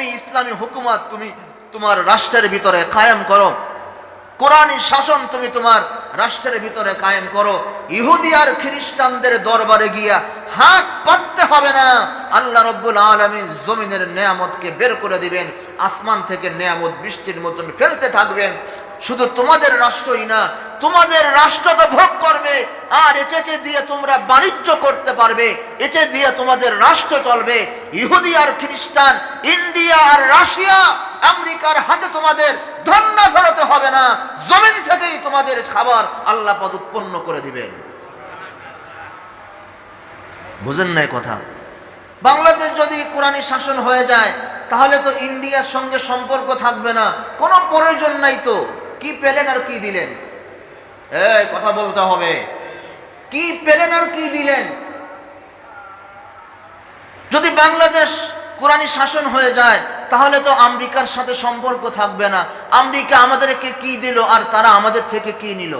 তুমি ইসলামী হুকুমত তুমি তোমার রাষ্ট্রের ভিতরে কায়েম করো। কোরআনী শাসন তুমি তোমার রাষ্ট্রের ভিতরে কায়েম করো। ইহুদি আর খ্রিস্টানদের দরবারে গিয়া হাত পাততে হবে না। আল্লাহ রব্বুল আলমী জমিনের নেয়ামতকে বের করে দিবেন, আসমান থেকে নেয়ামত বৃষ্টির মতন ফেলতে থাকবেন। শুধু তোমাদের রাষ্ট্রই না, তোমাদের রাষ্ট্র তো ভোগ করবে আর এটাকে দিয়ে তোমরা বাণিজ্য করতে পারবে, এটা দিয়ে তোমাদের রাষ্ট্র চলবে। ইহুদি আর খ্রিস্টান, ইন্ডিয়া আর রাশিয়া, আমেরিকার হাতে তোমাদের ধন্য ধরাতে হবে না, জমিন থেকেই তোমাদের খাবার আল্লাহ পদ উৎপন্ন করে দিবেন। বুঝেন নাই কথা? বাংলাদেশ যদি কোরআনী শাসন হয়ে যায়, তাহলে তো ইন্ডিয়ার সঙ্গে সম্পর্ক থাকবে না। কোনো প্রয়োজন নাই তো। কি পেলেন আর কি দিলেন? এই, কথা বলতে হবে। কি পেলেন আর কি দিলেন? যদি বাংলাদেশ কোরআনী শাসন হয়ে যায়, তাহলে তো আমেরিকার সাথে সম্পর্ক থাকবে না। আমেরিকা আমাদেরকে কি দিল আর তারা আমাদের থেকে কি নিল?